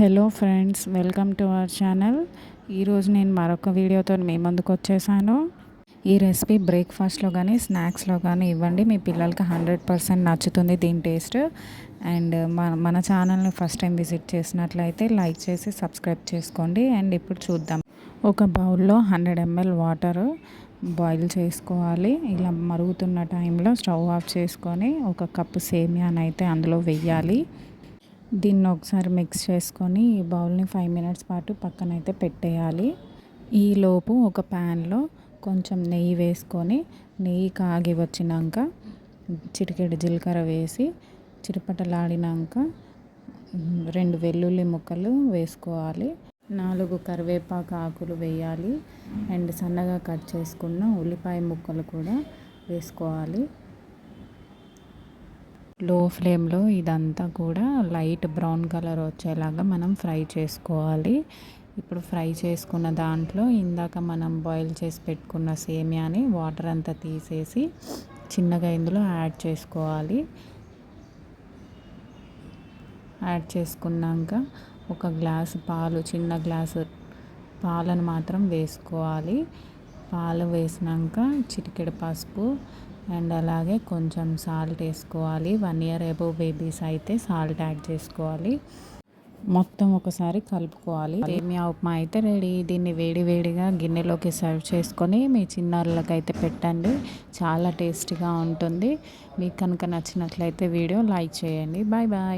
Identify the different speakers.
Speaker 1: Hello friends welcome to our channel. ఈరోజు నేను మరొక వీడియోతో మీ ముందుకు వచ్చేసాను. ఈ రెసిపీ బ్రేక్ఫాస్ట్లో కానీ స్నాక్స్లో కానీ ఇవ్వండి. మీ పిల్లలకి హండ్రెడ్ పర్సెంట్ నచ్చుతుంది దీని టేస్ట్. అండ్ మన మన ఛానల్ని ఫస్ట్ టైం విజిట్ చేసినట్లయితే లైక్ చేసి సబ్స్క్రైబ్ చేసుకోండి. అండ్ ఇప్పుడు చూద్దాం. ఒక బౌల్లో హండ్రెడ్ ఎంఎల్ వాటర్ బాయిల్ చేసుకోవాలి. ఇలా మరుగుతున్న టైంలో స్టవ్ ఆఫ్ చేసుకొని ఒక కప్పు సేమియానైతే అందులో వెయ్యాలి దీన్ని ఒకసారి మిక్స్ చేసుకొని ఈ బౌల్ని ఫైవ్ మినిట్స్ పాటు పక్కనైతే పెట్టేయాలి. ఈలోపు ఒక ప్యాన్లో కొంచెం నెయ్యి వేసుకొని నెయ్యి కాగి వచ్చినాక చిటికెడు జీలకర్ర వేసి చిరుపటలాడినాక రెండు వెల్లుల్లి ముక్కలు వేసుకోవాలి. నాలుగు కరివేపాకు ఆకులు వేయాలి. అండ్ సన్నగా కట్ చేసుకున్న ఉల్లిపాయ ముక్కలు కూడా వేసుకోవాలి. లో ఫ్లేమ్లో ఇదంతా కూడా లైట్ బ్రౌన్ కలర్ వచ్చేలాగా మనం ఫ్రై చేసుకోవాలి. ఇప్పుడు ఫ్రై చేసుకున్న దాంట్లో ఇందాక మనం బాయిల్ చేసి పెట్టుకున్న సేమియాని వాటర్ అంతా తీసేసి చిన్నగా ఇందులో యాడ్ చేసుకోవాలి. యాడ్ చేసుకున్నాక ఒక గ్లాసు పాలు చిన్న గ్లాసు పాలను మాత్రం వేసుకోవాలి. పాలు వేసినాక చిటికెడు పసుపు అండ్ అలాగే కొంచెం సాల్ట్ వేసుకోవాలి. వన్ ఇయర్ ఎబో బేబీస్ అయితే సాల్ట్ యాడ్ చేసుకోవాలి. మొత్తం ఒకసారి కలుపుకోవాలి. సేమియా ఉప్మా అయితే రెడీ. దీన్ని వేడి వేడిగా గిన్నెలోకి సర్వ్ చేసుకొని మీ చిన్నారులకు అయితే పెట్టండి. చాలా టేస్టీగా ఉంటుంది. మీకు కనుక నచ్చినట్లయితే వీడియో లైక్ చేయండి. Bye bye.